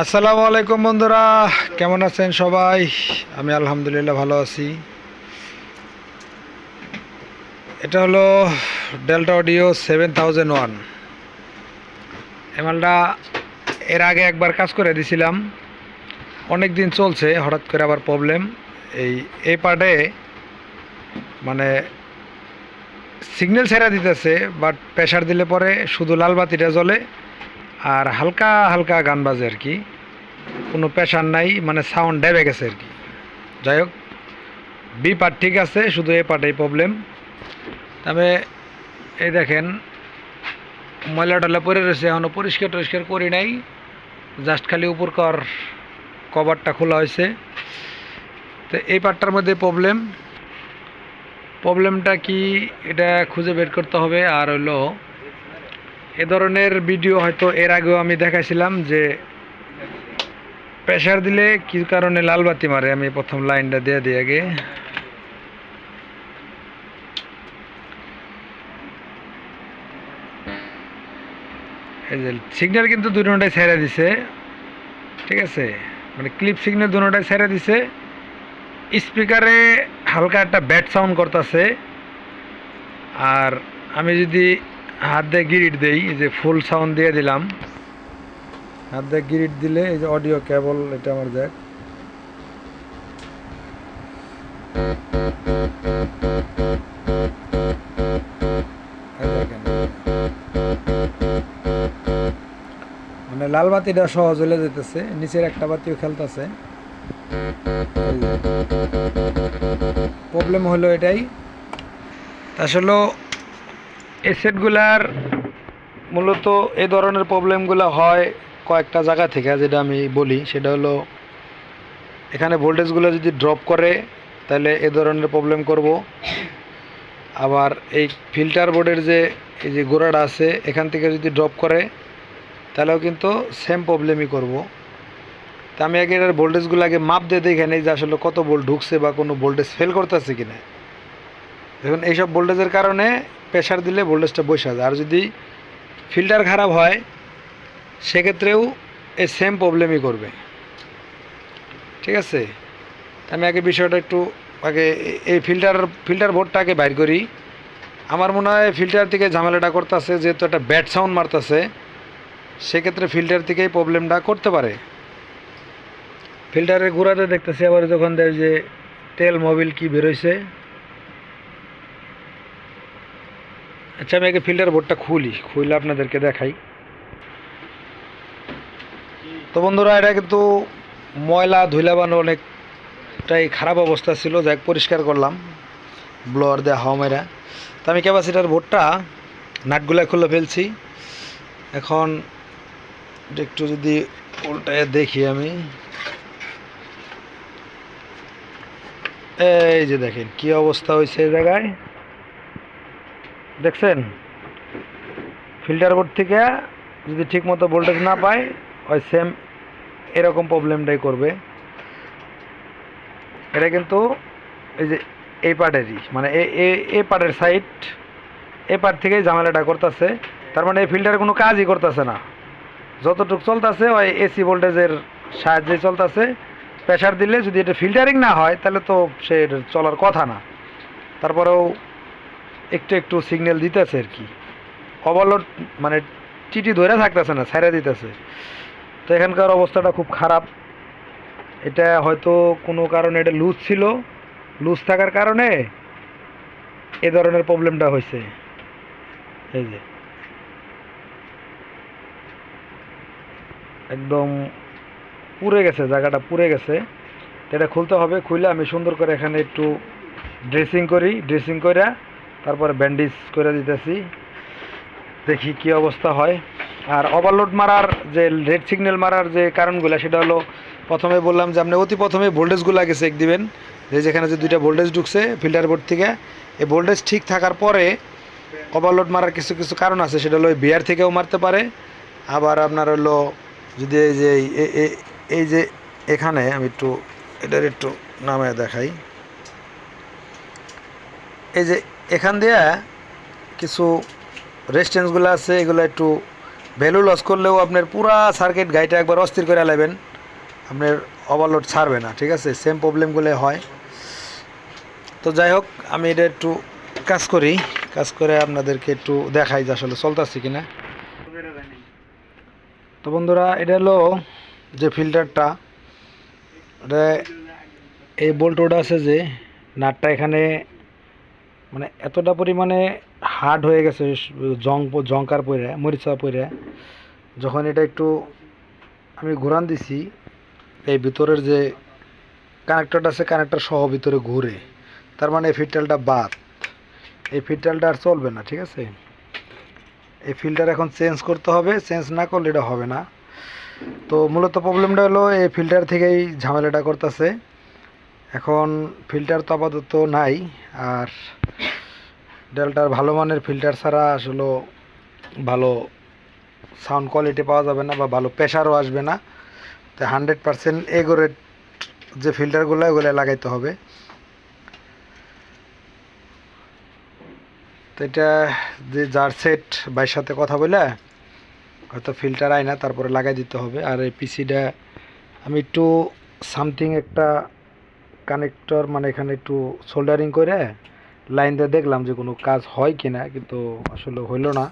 আসসালামু আলাইকুম বন্ধুরা, কেমন আছেন সবাই? আমি আলহামদুলিল্লাহ ভালো আছি। এটা হলো Delta audio seven thousand one এমালটা এর আগে একবার কাজ করে দিছিলাম। অনেক দিন চলছে, হঠাৎ করে আবার প্রবলেম এই এই পার্টে মানে সিগন্যাল ছেড়া দিতেছে বাট প্রেশার দিলে পরে শুধু লাল বাতিটা জ্বলে। আর হালকা হালকা গান বাজে আর কি। কোনো প্রেশার নাই মানে সাউন্ড ডেবে গেছে আর কি। যাই হোক বি পার্ট ঠিক আছে, শুধু এ পার্টেই প্রবলেম তবে এই দেখেন, ময়লা টয়লা পরে রয়েছে এখনও পরিষ্কার টরিষ্কার করি নাই। জাস্ট খালি উপরকর কভারটা খোলা হয়েছে। তো এই পার্টটার মধ্যে প্রবলেম প্রবলেমটা কি, এটা খুঁজে বের করতে হবে। আর হলো এ ধরনের ভিডিও হয়তো এর আগেও আমি দেখাইছিলাম যে প্রেশার দিলে কি কারণে লাল বাতি মারে? আমি প্রথম লাইনটা দিয়ে দিই আগে। সিগন্যাল কিন্তু দুটোটাই ছেড়ে দিছে, ঠিক আছে? মানে ক্লিপ সিগন্যাল দুটোটাই ছেড়ে দিছে। স্পিকারে হালকা একটা ব্যাট সাউন্ড করতেছে। আর আমি যদি হাত দিয়ে গিরিট দেই, এই যে ফুল সাউন্ড দিয়ে দিলাম। হাত দিয়ে গিরিট দিলে এই যে অডিও কেবল এটা আমার দেখ। মানে লাল বাতিটা সহজ হলে যেতেছে নিচের একটা বাতিও খেলতেছে। প্রবলেম হলো এটাই। আসলে এই সেটগুলার মূলত এই ধরনের প্রবলেমগুলো হয় কয়েকটা জায়গা থেকে, যেটা আমি বলি। সেটা হলো, এখানে ভোল্টেজগুলো যদি ড্রপ করে, তাহলে এ ধরনের প্রবলেম করব। আবার এই ফিল্টার বোর্ডের যে, এই যে গোড়াটা আছে, এখান থেকে যদি ড্রপ করে, তাহলেও কিন্তু সেম প্রবলেমই করব। তা আমি আগে এটার ভোল্টেজগুলো আগে মাপ দিয়ে দেখে নেই যে আসলে কত ভোল্ট ঢুকছে বা কোনো ভোল্টেজ ফেল করতেছে কিনা। দেখুন, এইসব ভোল্টেজের কারণে প্রেশার দিলে ভোল্টেজটা বসে যায়। আর যদি ফিল্টার খারাপ হয়, সেক্ষেত্রেও এই সেম প্রবলেমই করবে। ঠিক আছে? আমি আগে বিষয়টা একটু আগে এই ফিল্টার ফিল্টার বোর্ডটাকে বাইর করি। আমার মনে হয় ফিল্টার থেকে ঝামেলাটা করতেছে, যেহেতু একটা ব্যাড সাউন্ড মারতেছে, সেক্ষেত্রে ফিল্টার থেকেই প্রবলেমটা করতে পারে। ফিল্টারের ঘোরাতে দেখতেছি, আবার যখন দেয় যে তেল মোবিল কি বেরোইছে আচ্ছা আমি আগে ফিল্টার বোর্ডটা খুলি খুলে আপনাদেরকে দেখাই। তো বন্ধুরা, এটা কিন্তু ময়লা ধুলা বানো অনেকটাই খারাপ অবস্থা ছিল। যাক পরিষ্কার করলাম। ব্লোয়ার দেওয়া হাওয়া মেরা তো আমি ক্যাপাসিটার বোর্ডটা নাটগুলা খুলে ফেলছি। এখন একটু যদি উল্টায় দেখি আমি। এই যে দেখেন, কি অবস্থা হয়েছে এই জায়গায়? দেখছেন? ফিল্টার বোর্ড থেকে যদি ঠিক মতো ভোল্টেজ না পায়, ওই সেম এরকম প্রবলেমটাই করবে। এটা কিন্তু এই যে এই পার্টেরই মানে এ- পার্টের সাইড এ পার্ট থেকেই ঝামেলাটা করতেছে। তার মানে এই ফিল্টার কোনো কাজই করতেছে না। যতটুকু চলতেছে, ওই এসি ভোল্টেজের সাহায্যে চলতেছে। প্রেশার দিলে যদি এটা ফিল্টারিং না হয়, তাহলে তো সে চলার কথা না। তারপরেও একটু একটু সিগন্যাল দিতেছে আর কি। ওভারলোড মানে টিটি ধরে থাকতেছে না ছেড়ে দিতেছে। তো এখানকার অবস্থাটা খুব খারাপ। এটা হয়তো কোনো কারণে এটা লুজ ছিল। লুজ থাকার কারণে এ ধরনের প্রবলেমটা হয়েছে এই যে। একদম পুড়ে গেছে, জায়গাটা পুড়ে গেছে। এটা খুলতে হবে খুলে আমি সুন্দর করে এখানে একটু ড্রেসিং করি ড্রেসিং করে তারপরে ব্যান্ডেজ করে দিতেছি। দেখি কি অবস্থা হয়। আর ওভারলোড মারার যে রেড সিগন্যাল মারার যে কারণগুলো, সেটা হলো প্রথমে বললাম যে আপনি অতি প্রথমে ভোল্টেজগুলো আগে চেক দিবেন। যে যেখানে যে দুইটা ভোল্টেজ ঢুকছে ফিল্টার বোর্ড থেকে। এই ভোল্টেজ ঠিক থাকার পরে ওভারলোড মারার কিছু কিছু কারণ আছে। সেটা হলো বিয়ার থেকেও মারতে পারে। আবার আপনার হলো যদি এই যে, এই- যে এখানে আমি একটু, এটার একটু নামে দেখাই। এই যে এখান দিয়ে কিছু রেস্টেন্সগুলো আছে, এগুলো একটু ভ্যালু লস করলেও আপনার পুরা সার্কিট গাড়িটা একবার অস্থির করে নেবেন। আপনার ওভারলোড ছাড়বে না, ঠিক আছে? সেম প্রবলেমগুলো হয়। তো যাই হোক, আমি এটা একটু কাজ করি। কাজ করে আপনাদেরকে একটু দেখাই যে আসলে চলতেছে কিনা। তো বন্ধুরা, এটা হলো যে ফিল্টারটা এটা এই বোল্টটা আছে যে, নাটটা এখানে মানে এতটা পরিমাণে হার্ড হয়ে গেছে জং জঙ্কার পরে মরিচা পরে যখন এটা একটু আমি ঘোরান দিছি, এই ভিতরের যে কানেক্টরটা আছে কানেক্টর সহ ভিতরে ঘুরে, তার মানে এই ফিল্টারটা বাদ। এই ফিল্টারটা আর চলবে না, ঠিক আছে? এই ফিল্টার এখন চেঞ্জ করতে হবে চেঞ্জ না করলে এটা হবে না। তো মূলত প্রবলেমটা হলো এই ফিল্টার থেকেই ঝামেলাটা করতেছে। এখন ফিল্টার তো আপাতত নাই, আর ডেল্টার ভালো মানের ফিল্টার ছাড়া আসলে ভালো সাউন্ড কোয়ালিটি পাওয়া যাবে না বা ভালো প্রেশারও আসবে না। তো হান্ড্রেড পারসেন্ট এগোরেট যে ফিল্টারগুলো ওগুলো লাগাইতে হবে। তো এটা যে যার সেট বাইর সাথে কথা বলে, হয়তো ফিল্টার আয় না, তারপরে লাগাই দিতে হবে। আর এই পিসিটা আমি একটু সামথিং একটা কানেক্টর মানে এখানে একটু সোল্ডারিং করে লাইন দিয়ে দেখলাম যে কোনো কাজ হয় কি না কিন্তু আসলে হইল না।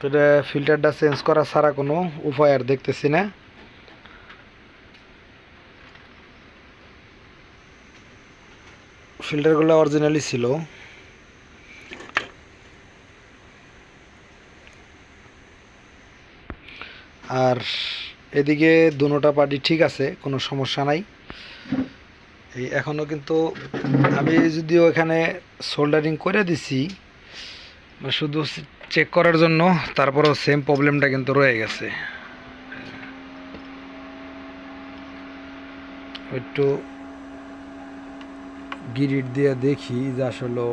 তো এটা ফিল্টারটা চেঞ্জ করা ছাড়া কোনো উপায় আর দেখতেছি না। ফিল্টারগুলো অরিজিনালি ছিল। আর এদিকে দুনোটা পার্টি ঠিক আছে, কোনো সমস্যা নাই। এই এখনও কিন্তু আমি যদিও এখানে সোল্ডারিং করে দিছি, শুধু চেক করার জন্য, তারপরেও সেম প্রবলেমটা কিন্তু রয়ে গেছে। একটু গিরিট দিয়ে দেখি যে আসলে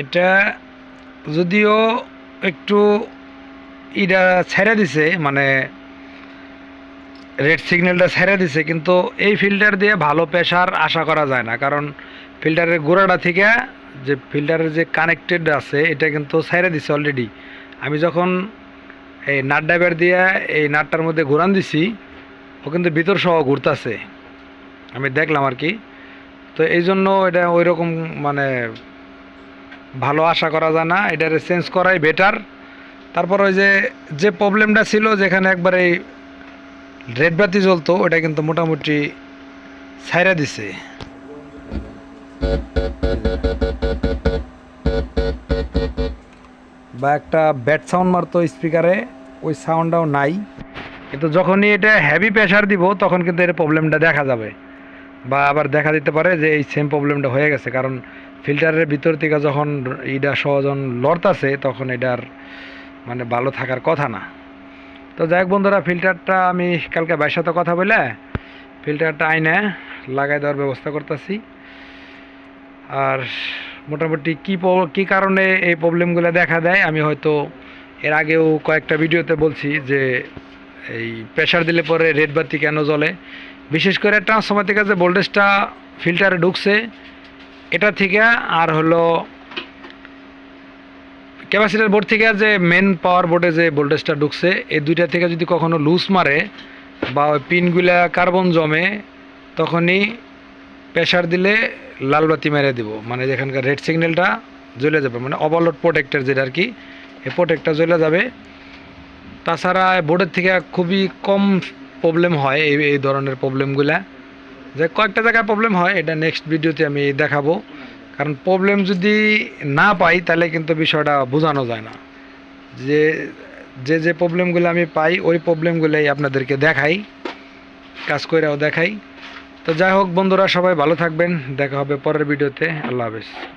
এটা যদিও একটু ইটা ছেড়ে দিছে মানে রেড সিগন্যালটা ছেড়ে দিছে, কিন্তু এই ফিল্টার দিয়ে ভালো প্রেশার আশা করা যায় না। কারণ ফিল্টারের গোড়াটা থেকে যে ফিল্টারের যে কানেক্টেড আছে, এটা কিন্তু ছেড়ে দিছে অলরেডি আমি যখন এই নাট ড্রাইভার দিয়ে এই নাটটার মধ্যে ঘুরান দিছি, ও কিন্তু ভিতর সহ ঘুরতেছে। আমি দেখলাম আর কি। তো এই জন্য এটা ওই রকম মানে ভালো আশা করা যায় না, এটার চেঞ্জ করাই বেটার তারপর ওই যে যে প্রবলেমটা ছিল যেখানে একবারে রেড বাতি জ্বলতো, ওটা কিন্তু মোটামুটি ছাইরা দিছে। বা একটা ব্যাট সাউন্ড মারতো স্পিকারে ওই সাউন্ডটাও নাই। কিন্তু যখনই এটা হেভি প্রেশার দিব, তখন কিন্তু এর প্রবলেমটা দেখা যাবে। বা আবার দেখা দিতে পারে যে এই সেম প্রবলেমটা হয়ে গেছে, কারণ ফিল্টারের ভিতর থেকে যখন ইটা সহজন লড়তাছে, তখন এটার মানে ভালো থাকার কথা না। তো যাই হোক বন্ধুরা, ফিল্টারটা আমি কালকে ভাইয়ের সাথে কথা বলে ফিল্টারটা আইনে লাগাই দেওয়ার ব্যবস্থা করতেছি। আর মোটামুটি কী কী কারণে এই প্রবলেমগুলো দেখা দেয়, আমি হয়তো এর আগেও কয়েকটা ভিডিওতে বলছি যে এই প্রেশার দিলে পরে রেড বাতি কেন জ্বলে। বিশেষ করে ট্রান্সফর্মার থেকে যে ভোল্টেজটা ফিল্টারে ঢুকছে এটা থেকে আর হলো ক্যাপাসিটার বোর্ড থেকে যে মেন পাওয়ার বোর্ডে যে ভোল্টেজটা ঢুকছে, এই দুইটা থেকে যদি কখনো লুজ মারে বা ওই পিনগুলা কার্বন জমে, তখনই প্রেশার দিলে লাল বাতি মেরে দিব। মানে যেখানকার রেড সিগন্যালটা জ্বলে যাবে মানে ওভারলোড প্রোটেক্টর যেটা আর কি, এই প্রোটেক্টটা জ্বলে যাবে। তাছাড়া বোর্ডের থেকে খুবই কম প্রবলেম হয় এই এই ধরনের প্রবলেমগুলা যে কয়েকটা জায়গায় প্রবলেম হয়, এটা নেক্সট ভিডিওতে আমি দেখাবো। কারণ প্রবলেম যদি না পাই, তাহলে কিন্তু বিষয়টা বোঝানো যায় না। যে যে যে প্রবলেমগুলো আমি পাই, ওই প্রবলেমগুলোই আপনাদেরকে দেখাই, কাজ করেও দেখাই। তো যাই হোক বন্ধুরা, সবাই ভালো থাকবেন। দেখা হবে পরের ভিডিওতে আল্লাহ হাফেজ।